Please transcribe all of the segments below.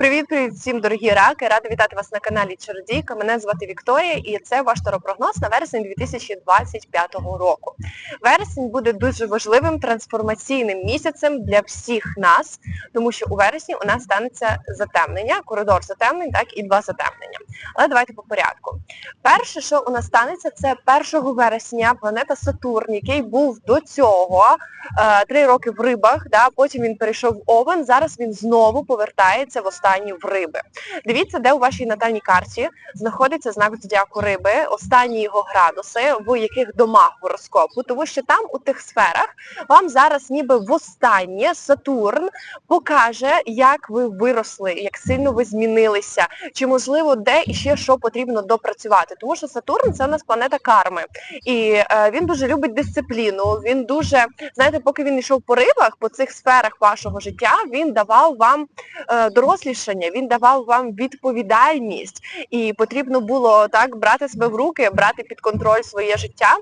Привіт, привіт всім, дорогі раки! Рада вітати вас на каналі Чародійка. Мене звати Вікторія і це ваш таропрогноз на вересень 2025 року. Вересень буде дуже важливим трансформаційним місяцем для всіх нас, тому що у вересні у нас станеться затемнення, коридор затемнень, так і два затемнення. Але давайте по порядку. Перше, що у нас станеться, це 1 вересня планета Сатурн, який був до цього е, три роки в рибах, да, потім він перейшов в Овен, зараз він знову повертається в в риби. Дивіться, де у вашій натальній карті знаходиться знак зодіаку риби, останні його градуси, в яких домах гороскопу, тому що там у тих сферах вам зараз ніби востаннє Сатурн покаже, як ви виросли, як сильно ви змінилися, чи можливо де і ще що потрібно допрацювати. Тому що Сатурн це у нас планета карми. І е, він дуже любить дисципліну, він дуже, знаєте, поки він йшов по рибах, по цих сферах вашого життя, він давав вам е, дорослішання, він давав вам відповідальність. І потрібно було так брати себе в руки, брати під контроль своє життя.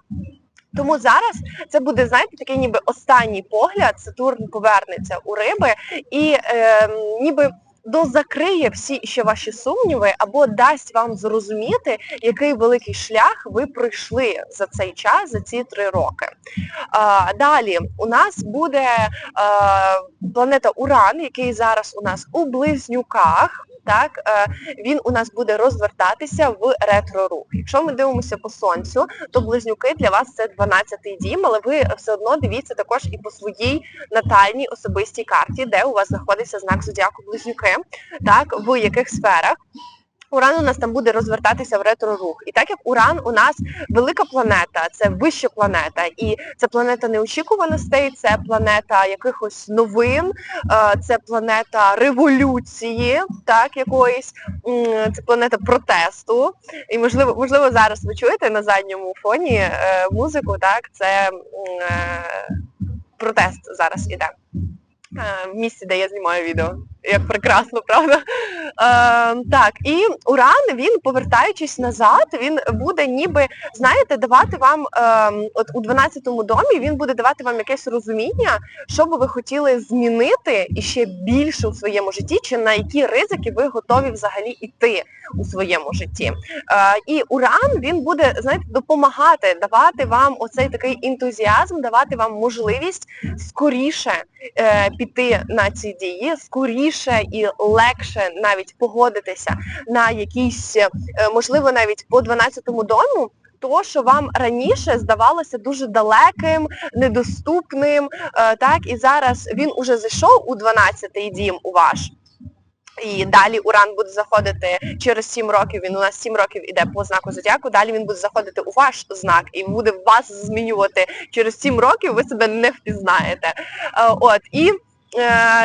Тому зараз це буде, знаєте, такий ніби останній погляд, Сатурн повернеться у риби і е, ніби дозакриє всі ще ваші сумніви або дасть вам зрозуміти, який великий шлях ви пройшли за цей час, за ці три роки. А, Далі у нас буде а, планета Уран, який зараз у нас у близнюках. Так, е, він у нас буде розвертатися в ретро-рух. Якщо ми дивимося по сонцю, то близнюки для вас це 12-й дім, але ви все одно дивіться також і по своїй натальній особистій карті, де у вас знаходиться знак зодіаку близнюки, так, в яких сферах. Уран у нас там буде розвертатися в ретро-рух. І так як Уран у нас велика планета, це вища планета, і це планета неочікуваностей, це планета якихось новин, е, це планета революції, так, якоїсь, це планета протесту. І можливо, можливо, зараз ви чуєте на задньому фоні е, музику, так, це е, протест зараз іде. В місці, де я знімаю відео. Як прекрасно, правда? Е, Так, і Уран, він, повертаючись назад, він буде ніби, знаєте, давати вам, е, от у 12-му домі він буде давати вам якесь розуміння, що би ви хотіли змінити і ще більше у своєму житті, чи на які ризики ви готові взагалі йти у своєму житті. Е, І Уран, він буде, знаєте, допомагати, давати вам оцей такий ентузіазм, давати вам можливість скоріше е, піти на ці дії, скоріше і легше навіть погодитися на якісь, е, можливо, навіть по 12-му дому, то, що вам раніше здавалося дуже далеким, недоступним, е, так, і зараз він уже зайшов у 12-й дім у ваш. І далі Уран буде заходити через 7 років, він у нас 7 років іде по знаку зодіаку, далі він буде заходити у ваш знак і буде вас змінювати. Через 7 років ви себе не впізнаєте. Е, от, і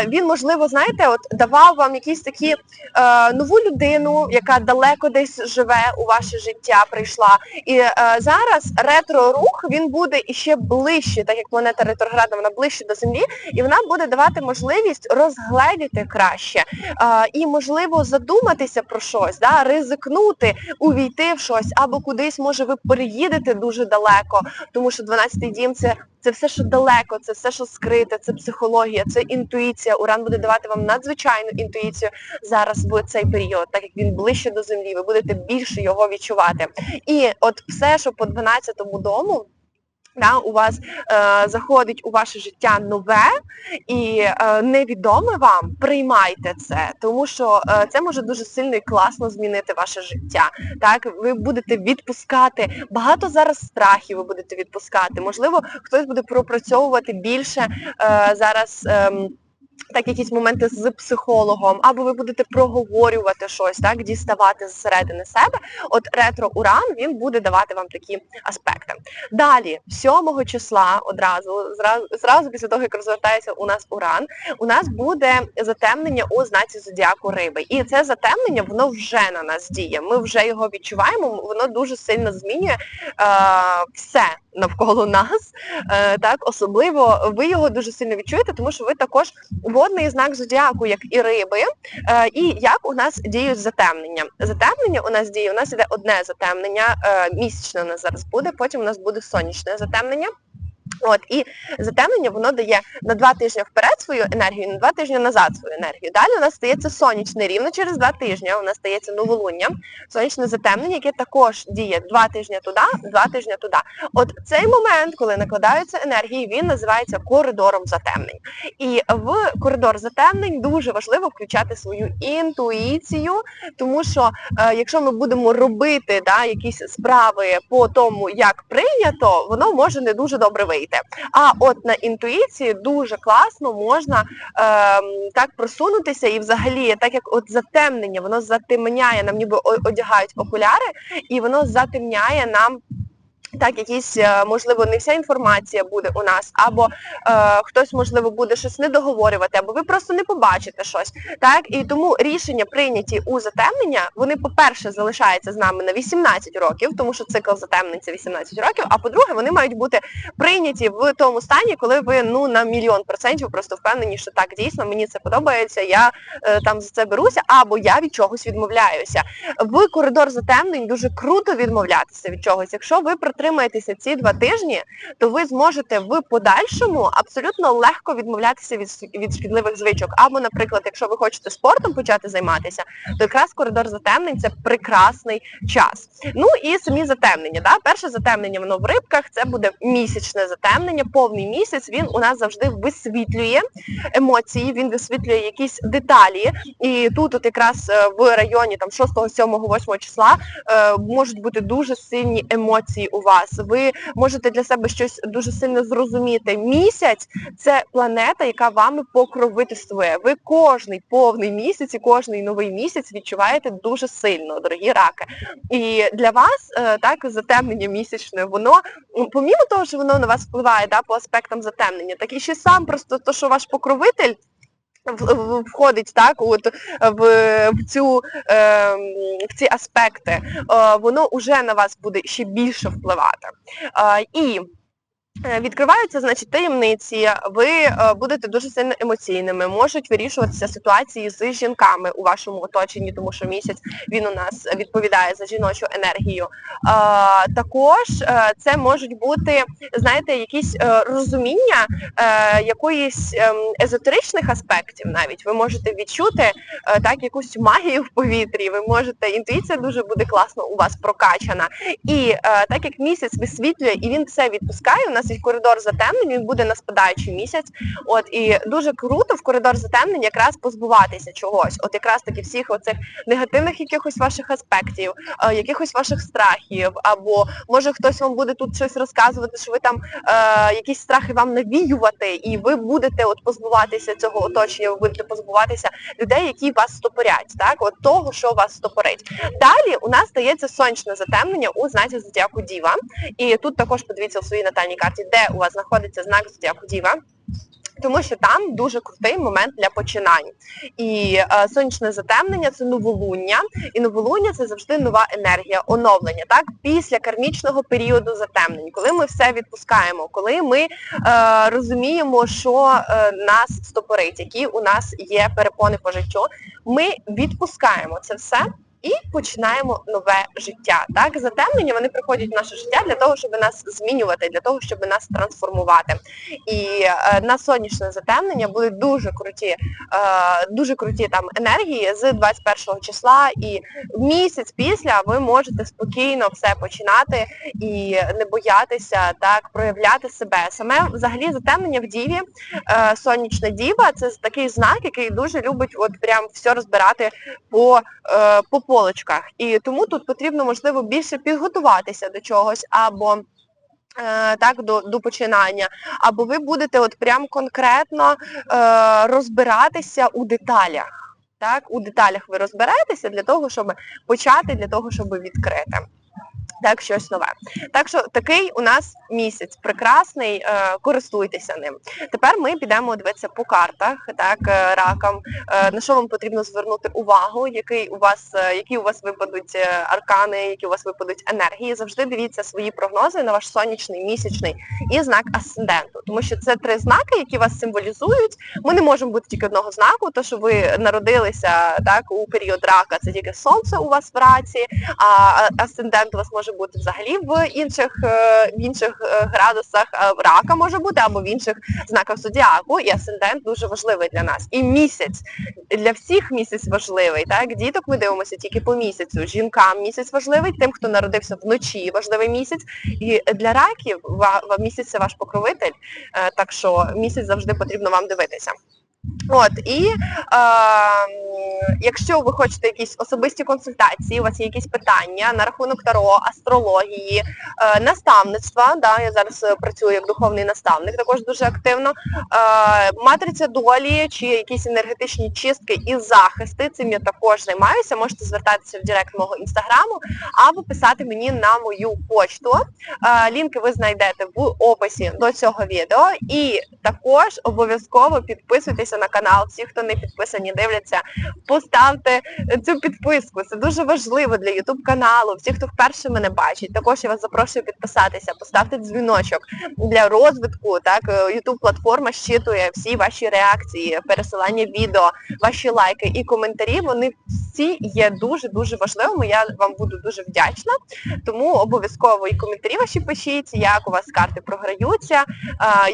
він, можливо, знаєте, от давав вам якісь такі е, нову людину, яка далеко десь живе у ваше життя, прийшла. І е, зараз ретро-рух він буде іще ближче, так як планета ретроградна, вона ближче до землі, і вона буде давати можливість розгледіти краще е, і, можливо, задуматися про щось, да, ризикнути, увійти в щось, або кудись, може, ви переїдете дуже далеко, тому що 12-й дім це це все, що далеко, це все, що скрите, це психологія, це інтуїція. Уран буде давати вам надзвичайну інтуїцію зараз в цей період, так як він ближче до землі, ви будете більше його відчувати. І от все, що по 12-му дому, да, у вас е, заходить у ваше життя нове і е, невідоме вам, приймайте це, тому що е, це може дуже сильно і класно змінити ваше життя. Так, Ви будете відпускати, багато зараз страхів ви будете відпускати. Можливо, хтось буде пропрацьовувати більше е, зараз. Е, так, якісь моменти з психологом, або ви будете проговорювати щось, так, діставати зсередини себе. От ретро-уран, він буде давати вам такі аспекти. Далі, 7 числа одразу, зразу, зразу після того, як розвертається у нас уран, у нас буде затемнення у знаці зодіаку риби. І це затемнення, воно вже на нас діє. Ми вже його відчуваємо, воно дуже сильно змінює е, все навколо нас. Е, так, Особливо ви його дуже сильно відчуєте, тому що ви також водний знак зодіаку, як і риби. Е, і як у нас діють затемнення. Затемнення у нас діє, у нас іде одне затемнення, е, місячне у нас зараз буде, потім у нас буде сонячне затемнення. От і затемнення воно дає на два тижні вперед свою енергію, на два тижні назад свою енергію. Далі у нас стається сонячне рівно через два тижні. У нас стається новолуння, сонячне затемнення, яке також діє два тижні туди, два тижні туди. От цей момент, коли накладаються енергії, він називається коридором затемнень. І в коридор затемнень дуже важливо включати свою інтуїцію, тому що е, якщо ми будемо робити да, якісь справи по тому, як прийнято, воно може не дуже добре вийти. А от на інтуїції дуже класно можна е, так просунутися і взагалі, так як от затемнення, воно затемняє, нам ніби одягають окуляри, і воно затемняє нам. Так, якісь, е, можливо, не вся інформація буде у нас, або е, хтось, можливо, буде щось не договорювати, або ви просто не побачите щось. Так, і тому рішення прийняті у затемнення, вони, по-перше, залишаються з нами на 18 років, тому що цикл затемнень це 18 років, а по-друге, вони мають бути прийняті в тому стані, коли ви ну на мільйон процентів просто впевнені, що так дійсно мені це подобається, я е, там за це беруся, або я від чогось відмовляюся. В коридор затемнень дуже круто відмовлятися від чогось. Якщо ви протримаєтеся ці два тижні, то ви зможете в подальшому абсолютно легко відмовлятися від, від шкідливих звичок. Або, наприклад, якщо ви хочете спортом почати займатися, то якраз коридор затемнень це прекрасний час. Ну і самі затемнення. Да? Перше затемнення воно в рибках, це буде місячне затемнення, повний місяць. Він у нас завжди висвітлює емоції, він висвітлює якісь деталі. І тут, от якраз е, в районі там 6, 7, 8 числа е, можуть бути дуже сильні емоції у вас. Ви можете для себе щось дуже сильно зрозуміти. Місяць це планета, яка вами покровительствує. Ви кожний повний місяць і кожний новий місяць відчуваєте дуже сильно, дорогі раки. І для вас е, так затемнення місячне, воно помімо того, що воно на вас впливає да, по аспектам затемнення, так і ще сам просто то, що ваш покровитель. Входить так, от в, в цю е, в ці аспекти, е, воно вже на вас буде ще більше впливати. Е, і Відкриваються, значить, таємниці, ви е, будете дуже сильно емоційними, можуть вирішуватися ситуації з жінками у вашому оточенні, тому що місяць він у нас відповідає за жіночу енергію. Е, також е, це можуть бути, знаєте, якісь е, розуміння е, якоїсь ем, езотеричних аспектів навіть. Ви можете відчути е, так якусь магію в повітрі, ви можете, інтуїція дуже буде класно у вас прокачана. І е, так як місяць висвітлює і він все відпускає, у нас є коридор затемнень, він буде на спадаючий місяць. От і дуже круто в коридор затемнень якраз позбуватися чогось. От якраз таки всіх оцих негативних якихось ваших аспектів, е, якихось ваших страхів, або може хтось вам буде тут щось розказувати, що ви там е, якісь страхи вам навіювати, і ви будете от позбуватися цього оточення, ви будете позбуватися людей, які вас стопорять, так, от того, що вас стопорить. Далі у нас стається сонячне затемнення у знаці зодіаку Діва. І тут також подивіться у своїй натальній карті, де у вас знаходиться знак зодіаку Діва. Тому що там дуже крутий момент для починань. І е, сонячне затемнення це новолуння, і новолуння це завжди нова енергія, оновлення, так? Після кармічного періоду затемнень, коли ми все відпускаємо, коли ми е, розуміємо, що е, нас стопорить, які у нас є перепони по життю, ми відпускаємо це все. І починаємо нове життя. Так, затемнення вони приходять в наше життя для того, щоб нас змінювати, для того, щоб нас трансформувати. І е, на сонячне затемнення були дуже круті, е, дуже круті там енергії з 21 числа. І місяць після ви можете спокійно все починати і не боятися так проявляти себе. Саме взагалі затемнення в діві, е, сонячна діва це такий знак, який дуже любить от прям все розбирати по, е, по полочках. І тому тут потрібно, можливо, більше підготуватися до чогось або е, так, до, до починання, або ви будете от прям конкретно е, розбиратися у деталях. Так, у деталях ви розберетеся для того, щоб почати, для того, щоб відкрити. Так, щось нове. Так що такий у нас місяць прекрасний, е, користуйтеся ним. Тепер ми підемо дивитися по картах, так, е, ракам, е, на що вам потрібно звернути увагу, який у вас, які у вас випадуть аркани, які у вас випадуть енергії. Завжди дивіться свої прогнози на ваш сонячний, місячний і знак асценденту. Тому що це три знаки, які вас символізують. Ми не можемо бути тільки одного знаку, то що ви народилися так у період рака, це тільки сонце у вас в раці, а асцендент у вас може бути взагалі в інших е, в інших е, градусах рака може бути або в інших знаках зодіаку. І асцендент дуже важливий для нас. І місяць для всіх місяць важливий. Так, діток ми дивимося тільки по місяцю. Жінкам місяць важливий, тим, хто народився вночі, важливий місяць. І для раків місяць це ваш покровитель. Е, Так що місяць завжди потрібно вам дивитися. От і е, якщо ви хочете якісь особисті консультації, у вас є якісь питання на рахунок таро, астрології, е, наставництва, да, я зараз е, працюю як духовний наставник, також дуже активно. Е, матриця долі чи якісь енергетичні чистки і захисти, цим я також займаюся. Можете звертатися в директ мого інстаграму або писати мені на мою почту. Е, Лінки ви знайдете в описі до цього відео. І також обов'язково підписуйтеся на канал. Всі, хто не підписані, дивляться, поставте цю підписку. Це дуже важливо для YouTube каналу. Всі, хто вперше мене бачить, також я вас запрошую підписатися, поставте дзвіночок для розвитку. Так, YouTube платформа щитує всі ваші реакції, пересилання відео, ваші лайки і коментарі. Вони всі є дуже дуже важливими. Я вам буду дуже вдячна. Тому обов'язково і коментарі ваші пишіть, як у вас карти програються,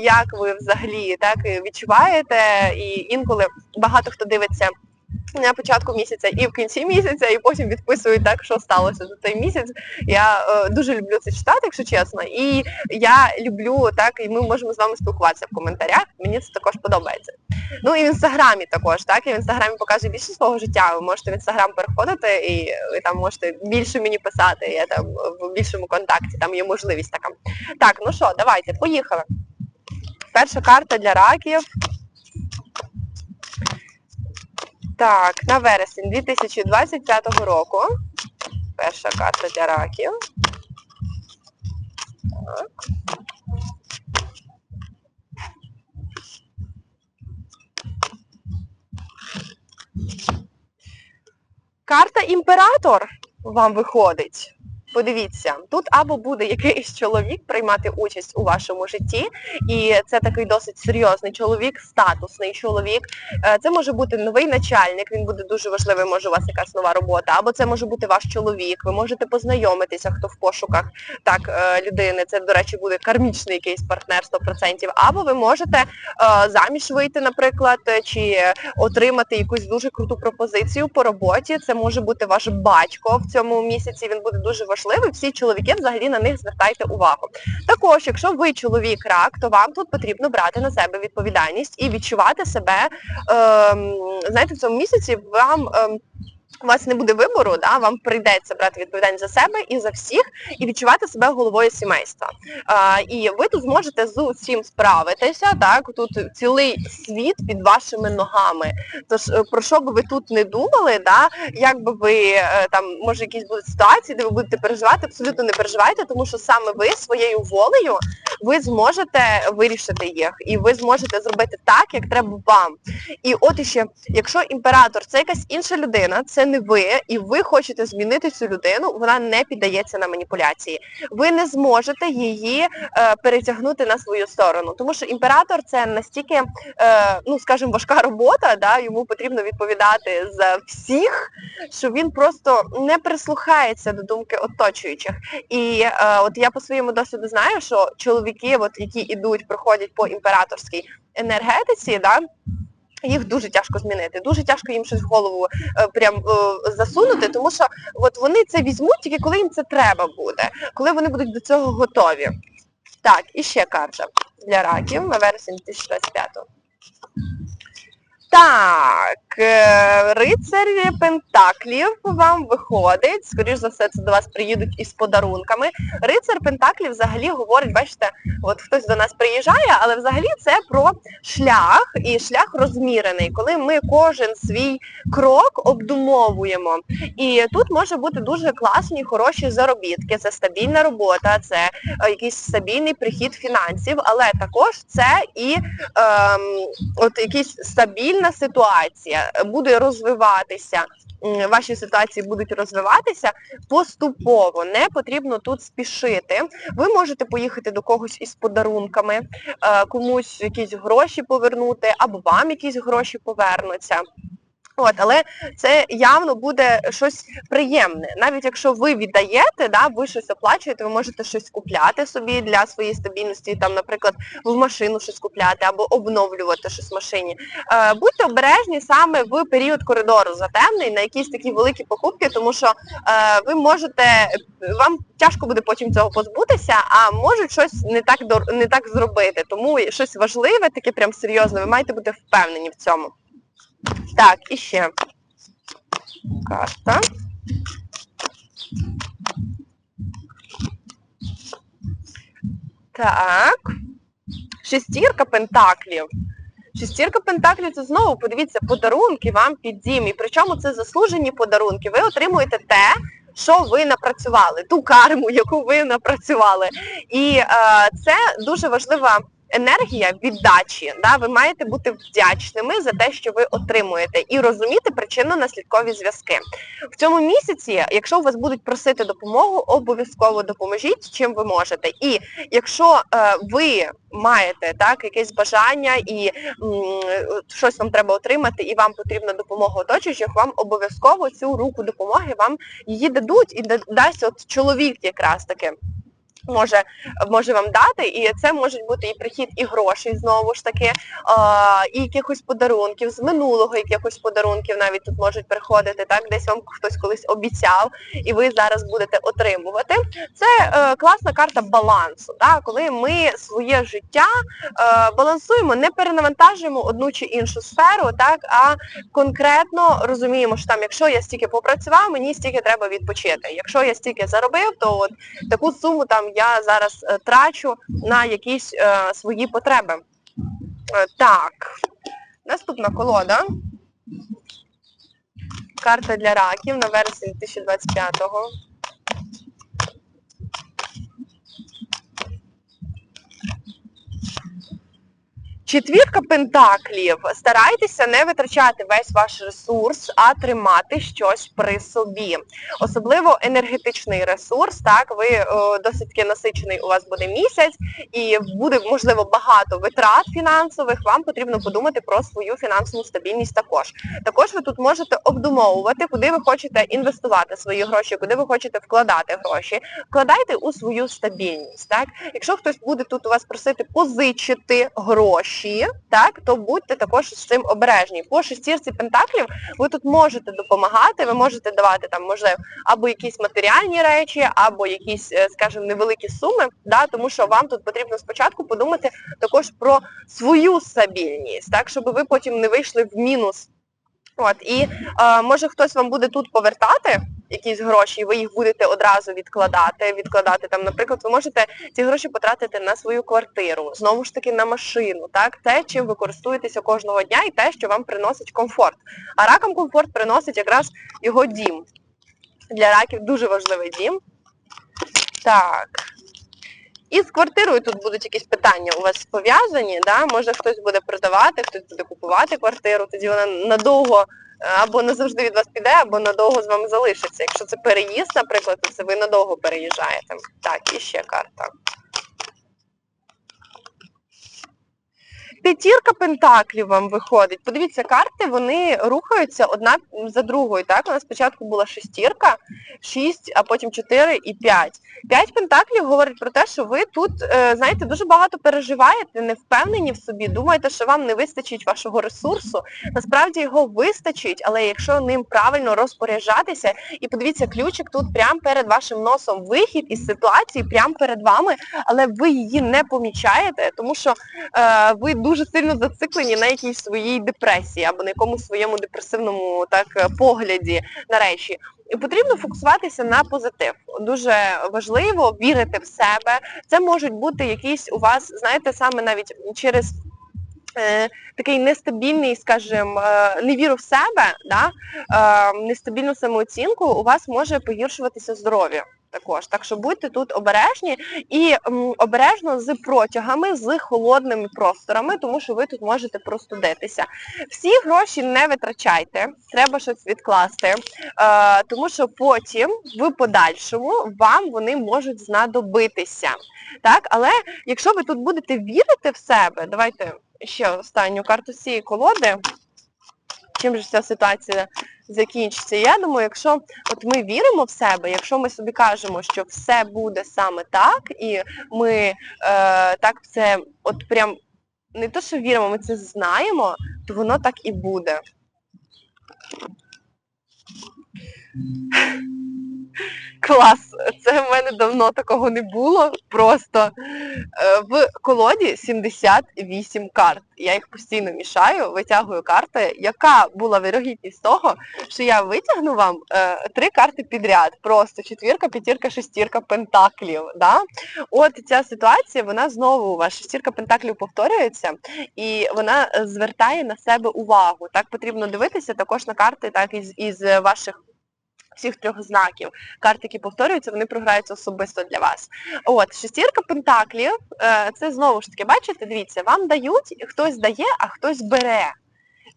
як ви взагалі так відчуваєте. І інколи багато хто дивиться на початку місяця і в кінці місяця, і потім відписують так, що сталося за цей місяць. Я е, дуже люблю це читати, якщо чесно. І я люблю так, і ми можемо з вами спілкуватися в коментарях. Мені це також подобається. Ну і в інстаграмі також, так, я в інстаграмі показую більше свого життя. Ви можете в інстаграм переходити і ви там можете більше мені писати, я там в більшому контакті, там є можливість така. Так, ну що, давайте, поїхали. Перша карта для раків. Так, на вересень 2025 року. Перша карта для раків. Так. Карта імператор вам виходить. Подивіться, тут або буде якийсь чоловік приймати участь у вашому житті, і це такий досить серйозний чоловік, статусний чоловік. Е, Це може бути новий начальник, він буде дуже важливий, може у вас якась нова робота, або це може бути ваш чоловік, ви можете познайомитися, хто в пошуках так е, людини. Це, до речі, буде кармічний якийсь партнер 100%, або ви можете е, заміж вийти, наприклад, чи отримати якусь дуже круту пропозицію по роботі. Це може бути ваш батько в цьому місяці, він буде дуже важливий. Всі чоловіки взагалі на них звертайте увагу. Також, якщо ви чоловік рак, то вам тут потрібно брати на себе відповідальність і відчувати себе, ем, знаєте, в цьому місяці вам. Ем, у вас не буде вибору, да, вам прийдеться брати відповідальність за себе і за всіх, і відчувати себе головою сімейства. А, і ви тут зможете з усім справитися, так, тут цілий світ під вашими ногами. Тож, е, про що би ви тут не думали, да, як би ви, е, там, може, якісь будуть ситуації, де ви будете переживати, абсолютно не переживайте, тому що саме ви своєю волею ви зможете вирішити їх, і ви зможете зробити так, як треба вам. І от іще, якщо імператор це якась інша людина, це не ви, і ви хочете змінити цю людину, вона не піддається на маніпуляції. Ви не зможете її е, перетягнути на свою сторону, тому що імператор це настільки, е, ну скажімо, важка робота, да, йому потрібно відповідати за всіх, що він просто не прислухається до думки оточуючих. І е, от я по своєму досвіду знаю, що чоловіки, от які ідуть, проходять по імператорській енергетиці, да, їх дуже тяжко змінити, дуже тяжко їм щось в голову е, прям е, засунути, тому що от вони це візьмуть тільки коли їм це треба буде, коли вони будуть до цього готові. Так, і ще карта для раків на вересень 2025. Так, е, рицар Пентаклів вам виходить. Скоріш за все, це до вас приїдуть із подарунками. Рицар Пентаклів взагалі говорить, бачите, от хтось до нас приїжджає, але взагалі це про шлях і шлях розмірений, коли ми кожен свій крок обдумовуємо. І тут може бути дуже класні, хороші заробітки, це стабільна робота, це е, якийсь стабільний прихід фінансів, але також це і ем, от якась стабільна ситуація буде розвиватися. Ваші ситуації будуть розвиватися поступово, не потрібно тут спішити. Ви можете поїхати до когось із подарунками, е, комусь якісь гроші повернути, або вам якісь гроші повернуться. От, але це явно буде щось приємне. Навіть якщо ви віддаєте, да, ви щось оплачуєте, ви можете щось купляти собі для своєї стабільності, там, наприклад, в машину щось купляти або обновлювати щось в машині. Е, будьте обережні саме в період коридору затемний на якісь такі великі покупки, тому що е, ви можете, вам тяжко буде потім цього позбутися, а можуть щось не так не так зробити. Тому щось важливе, таке прям серйозне, ви маєте бути впевнені в цьому. Так, і ще карта. Так. Шестірка пентаклів. Шестірка пентаклів це знову, подивіться, подарунки вам під дім. І причому це заслужені подарунки. Ви отримуєте те, що ви напрацювали, ту карму, яку ви напрацювали. І е, це дуже важлива енергія віддачі. Да? Ви маєте бути вдячними за те, що ви отримуєте, і розуміти причинно-наслідкові зв'язки. В цьому місяці, якщо у вас будуть просити допомогу, обов'язково допоможіть, чим ви можете. І якщо е, ви маєте так якесь бажання і м, щось вам треба отримати, і вам потрібна допомога оточуючих, вам обов'язково цю руку допомоги вам її дадуть і дасть от чоловік якраз таки. Може, може вам дати, і це можуть бути і прихід і грошей знову ж таки, і якихось подарунків, з минулого якихось подарунків навіть тут можуть приходити, так, десь вам хтось колись обіцяв, і ви зараз будете отримувати. Це е, класна карта балансу, так, коли ми своє життя е, балансуємо, не перенавантажуємо одну чи іншу сферу, так, а конкретно розуміємо, що там, якщо я стільки попрацював, мені стільки треба відпочити. Якщо я стільки заробив, то от таку суму там я зараз е, трачу на якісь е, свої потреби. Е, так, наступна колода. Карта для раків на вересень 2025-го. Четвірка пентаклів. Старайтеся не витрачати весь ваш ресурс, а тримати щось при собі. Особливо енергетичний ресурс. Так, ви е, досить таки насичений у вас буде місяць, і буде можливо багато витрат фінансових. Вам потрібно подумати про свою фінансову стабільність також. Також ви тут можете обдумовувати, куди ви хочете інвестувати свої гроші, куди ви хочете вкладати гроші. Вкладайте у свою стабільність. Так, якщо хтось буде тут у вас просити позичити гроші, так, то будьте також з цим обережні. По шестірці пентаклів ви тут можете допомагати, ви можете давати там, можливо, або якісь матеріальні речі, або якісь, е, скажімо, невеликі суми, да, тому що вам тут потрібно спочатку подумати також про свою стабільність, так, щоб ви потім не вийшли в мінус. От, і е, може хтось вам буде тут повертати якісь гроші, і ви їх будете одразу відкладати, відкладати там, наприклад, ви можете ці гроші потратити на свою квартиру, знову ж таки на машину, так, те, чим ви користуєтеся кожного дня і те, що вам приносить комфорт. А ракам комфорт приносить якраз його дім. Для раків дуже важливий дім. Так. І з квартирою тут будуть якісь питання у вас пов'язані, да? може хтось буде продавати, хтось буде купувати квартиру, тоді вона надовго е, або назавжди від вас піде, або надовго з вами залишиться. Якщо це переїзд, наприклад, то це ви надовго переїжджаєте. Так, і ще карта. П'ятірка пентаклів вам виходить. Подивіться, карти, вони рухаються одна за другою. Так, у нас спочатку була шестірка, шість, а потім чотири і п'ять. П'ять пентаклів говорить про те, що ви тут, е, знаєте, дуже багато переживаєте, не впевнені в собі, думаєте, що вам не вистачить вашого ресурсу. Насправді його вистачить, але якщо ним правильно розпоряджатися, і подивіться, ключик тут прямо перед вашим носом, вихід із ситуації прямо перед вами, але ви її не помічаєте, тому що е, ви дуже сильно зациклені на якійсь своїй депресії або на якомусь своєму депресивному так е, погляді на речі. І потрібно фокусуватися на позитив. Дуже важливо вірити в себе. Це можуть бути якісь у вас, знаєте, саме навіть через е, такий нестабільний, скажімо, е, невіру в себе, да, е, нестабільну самооцінку, у вас може погіршуватися здоров'я. Також, так що будьте тут обережні і м, обережно з протягами, з холодними просторами, тому що ви тут можете простудитися. Всі гроші не витрачайте, треба щось відкласти, е, тому що потім в подальшому вам вони можуть знадобитися. Так, але якщо ви тут будете вірити в себе, давайте ще останню карту цієї колоди. Чим же ця ситуація закінчиться. Я думаю, якщо от ми віримо в себе, якщо ми собі кажемо, що все буде саме так, і ми е, так це от прям не то, що віримо, ми це знаємо, то воно так і буде. Клас! Це в мене давно такого не було. Просто е, в колоді 78 карт. Я їх постійно мішаю, витягую карти. Яка була вирогідність того, що я витягну вам е, три карти підряд? Просто четвірка, п'ятірка, шестірка пентаклів. Да? От ця ситуація, вона знову у вас шестірка пентаклів повторюється, і вона звертає на себе увагу. Так потрібно дивитися також на карти, так із, із ваших всіх трьох знаків. Карти, які повторюються, вони програються особисто для вас. От, шестірка пентаклів, е, це знову ж таки, бачите, дивіться, вам дають, хтось дає, а хтось бере.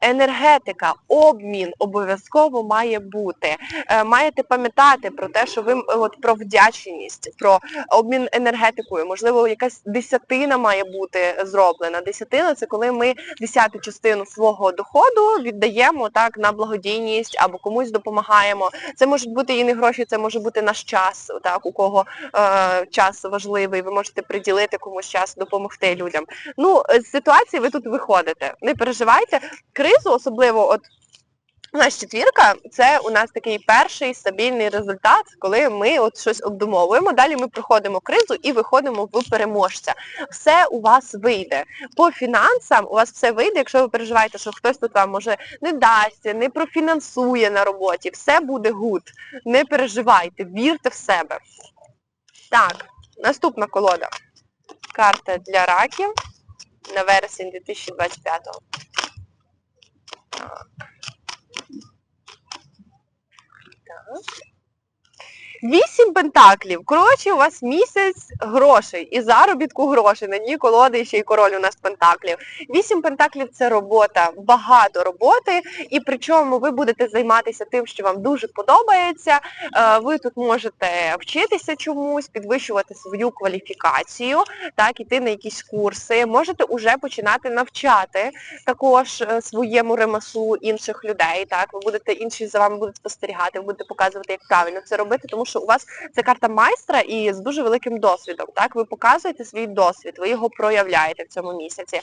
Енергетика, обмін обов'язково має бути. Е, маєте пам'ятати про те, що ви от про вдячність, про обмін енергетикою. Можливо, якась десятина має бути зроблена. Десятина це коли ми десяту частину свого доходу віддаємо так на благодійність або комусь допомагаємо. Це можуть бути і не гроші, це може бути наш час, так у кого е, час важливий. Ви можете приділити комусь час, допомогти людям. Ну, з ситуації ви тут виходите. Не переживайте. Кризу, особливо, от у нас четвірка, це у нас такий перший стабільний результат, коли ми от щось обдумовуємо. Далі ми проходимо кризу і виходимо в переможця. Все у вас вийде. По фінансам у вас все вийде, якщо ви переживаєте, що хтось тут вам може не дасть, не профінансує на роботі. Все буде гуд. Не переживайте, вірте в себе. Так, наступна колода. Карта для раків на вересень 2025 Так. Так. Вісім пентаклів. Коротше, у вас місяць грошей і заробітку грошей. На дні колоди ще й король у нас пентаклів. Вісім пентаклів це робота, багато роботи, і причому ви будете займатися тим, що вам дуже подобається. Е, Ви тут можете вчитися чомусь, підвищувати свою кваліфікацію, так, іти на якісь курси. Можете вже починати навчати також е, своєму ремеслу інших людей. Так, ви будете інші за вами будуть спостерігати, ви будете показувати, як правильно це робити, тому що у вас це карта майстра і з дуже великим досвідом. Так, ви показуєте свій досвід, ви його проявляєте в цьому місяці.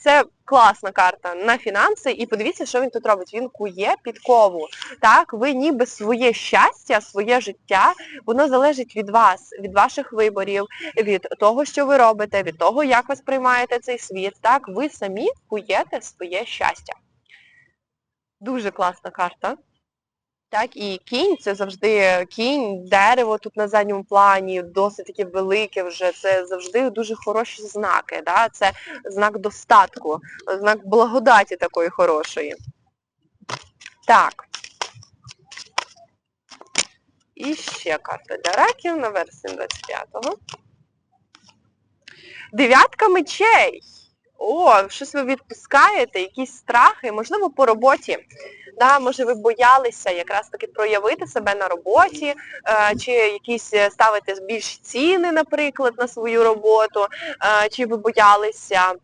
Це класна карта на фінанси, і подивіться, що він тут робить. Він кує підкову. Так, ви ніби своє щастя, своє життя, воно залежить від вас, від ваших виборів, від того, що ви робите, від того, як ви сприймаєте цей світ. Так, ви самі куєте своє щастя. Дуже класна карта. Так, і кінь це завжди кінь, дерево тут на задньому плані, досить таке велике вже, це завжди дуже хороші знаки. Да? Це знак достатку, знак благодаті такої хорошої. Так. І ще карта для раків на версії 25-го. Дев'ятка мечей. О, щось ви відпускаєте, якісь страхи, можливо, по роботі. Да, Може, ви боялися якраз таки проявити себе на роботі, е, чи якісь ставити більш ціни, наприклад, на свою роботу, е, чи ви боялися е,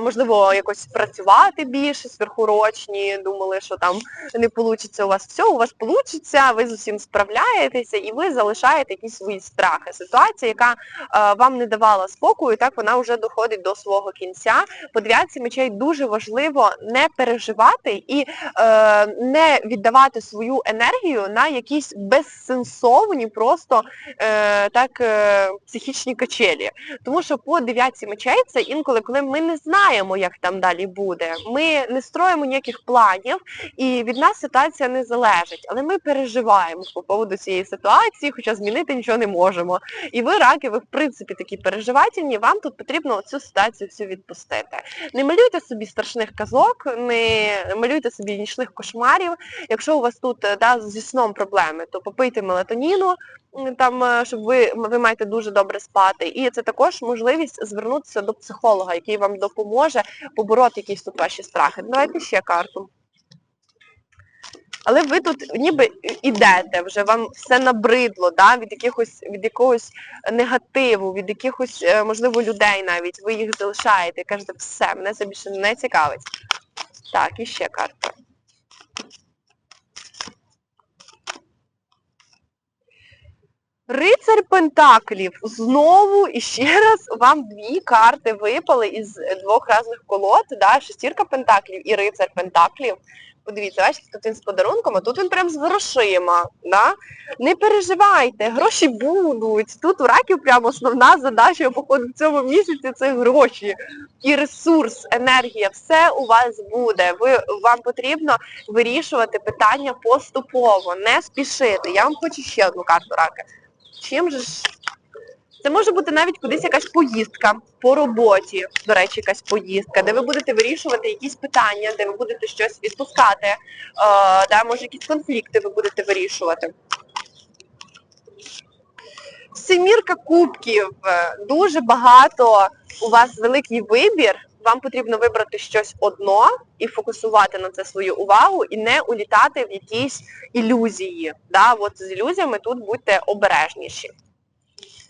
можливо, якось працювати більше, сверхурочні, думали, що там не вийде у вас все, у вас вийде, ви з усім справляєтеся і ви залишаєте якісь свої страхи. Ситуація, яка е, вам не давала спокою, так вона вже доходить до свого кінця. По дев'ятці мечей дуже важливо не переживати і е, не віддавати свою енергію на якісь безсенсовні просто е, так е, психічні качелі. Тому що по дев'ятці мечей це інколи, коли ми не знаємо, як там далі буде. Ми не строїмо ніяких планів, і від нас ситуація не залежить. Але ми переживаємо по поводу цієї ситуації, хоча змінити нічого не можемо. І ви, раки, ви в принципі такі переживательні, вам тут потрібно цю ситуацію всю відпустити. Не малюйте собі страшних казок, не малюйте собі нічних кошмарів. Якщо у вас тут е, да, зі сном проблеми, то попийте мелатоніну, там, е, щоб ви, ви маєте дуже добре спати. І це також можливість звернутися до психолога, який вам допоможе побороти якісь тут ваші страхи. Давайте ще карту. Але ви тут ніби ідете, вже вам все набридло, да, від якихось, від якогось негативу, від якихось, е, можливо, людей навіть, ви їх залишаєте і кажете, все, мене це більше не цікавить. Так, і ще карта. Рицар Пентаклів. Знову і ще раз вам дві карти випали із двох різних колод. Да? Шестірка Пентаклів і Рицар Пентаклів. Подивіться, бачите, тут він з подарунком, а тут він прям з грошима. Да? Не переживайте, гроші будуть. Тут у раків прямо основна задача, походу, в цьому місяці це гроші. І ресурс, енергія, все у вас буде. Ви, вам потрібно вирішувати питання поступово, не спішити. Я вам хочу ще одну карту раки. Чим же ж? Це може бути навіть кудись якась поїздка по роботі, до речі, якась поїздка, де ви будете вирішувати якісь питання, де ви будете щось відпускати, е, да, може якісь конфлікти ви будете вирішувати. Семірка кубків, е, дуже багато у вас великий вибір. Вам потрібно вибрати щось одно і фокусувати на це свою увагу, і не улітати в якісь ілюзії. Да? От з ілюзіями тут будьте обережніші.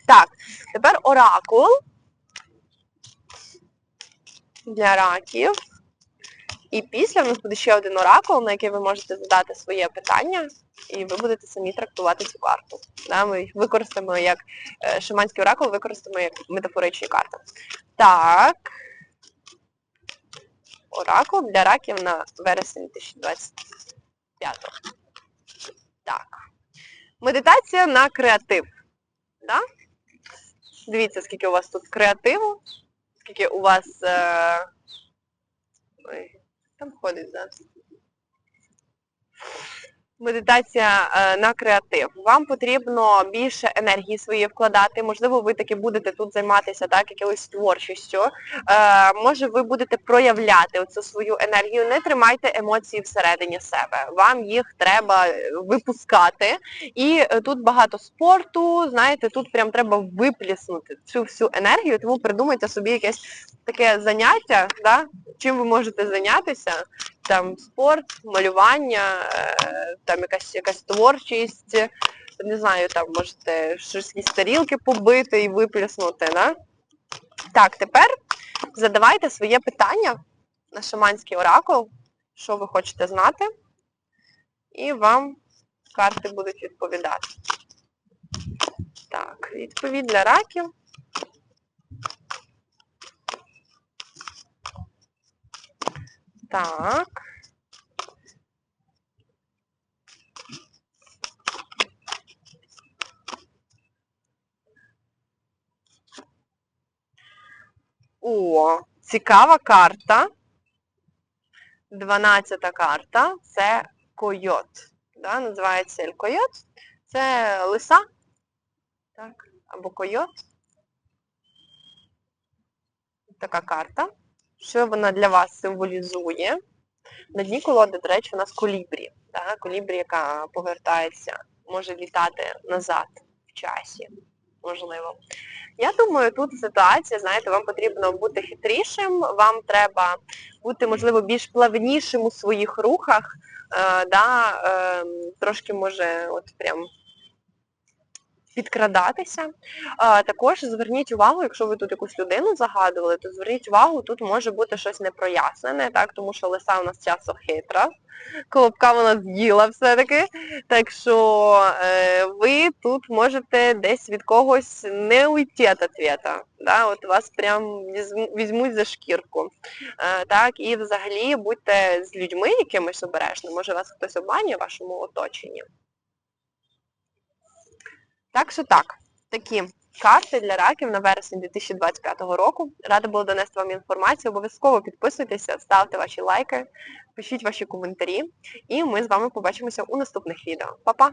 Так, тепер оракул для раків. І після в нас буде ще один оракул, на який ви можете задати своє питання, і ви будете самі трактувати цю карту. Да, ми використаємо як е, шаманський оракул, використаємо як метафоричні карти. Так. Оракул для раків на вересень 2025. Так. Медитація на креатив. Да? Дивіться, скільки у вас тут креативу, скільки у вас. Е... Ой, там ходить зараз. Медитація е, на креатив. Вам потрібно більше енергії своєї вкладати. Можливо, ви таки будете тут займатися так, якоюсь творчістю. Е, може, ви будете проявляти оцю свою енергію. Не тримайте емоції всередині себе. Вам їх треба е, випускати. І тут багато спорту, знаєте, тут прям треба випліснути цю всю енергію, тому придумайте собі якесь таке заняття, да? чим ви можете зайнятися там спорт, малювання, е, там якась якась творчість, не знаю, там можете щось якісь тарілки побити і виплеснути, да? Так, тепер задавайте своє питання на шаманський оракул, що ви хочете знати, і вам карти будуть відповідати. Так, відповідь для раків. Так. О, цікава карта. Дванадцята карта це койот. Да, називається Ель Койот. Це лиса. Так, або койот. Така карта. Що вона для вас символізує? На дні колоди, до речі, у нас колібрі. Да? Колібрі, яка повертається, може літати назад в часі, можливо. Я думаю, тут ситуація, знаєте, вам потрібно бути хитрішим, вам треба бути, можливо, більш плавнішим у своїх рухах, е, да, е, трошки може от прям підкрадатися. Також зверніть увагу, якщо ви тут якусь людину загадували, то зверніть увагу, тут може бути щось непрояснене, так, тому що лиса у нас часто хитра, колобка вона з'їла все-таки. Так що е, ви тут можете десь від когось не уйти від ответа. Да? От вас прям візьмуть за шкірку. Е, так, і взагалі будьте з людьми якимось обережними, може вас хтось обманює в вашому оточенні. Так що так, такі карти для раків на вересень 2025 року. Рада була донести вам інформацію. Обов'язково підписуйтеся, ставте ваші лайки, пишіть ваші коментарі. І ми з вами побачимося у наступних відео. Па-па!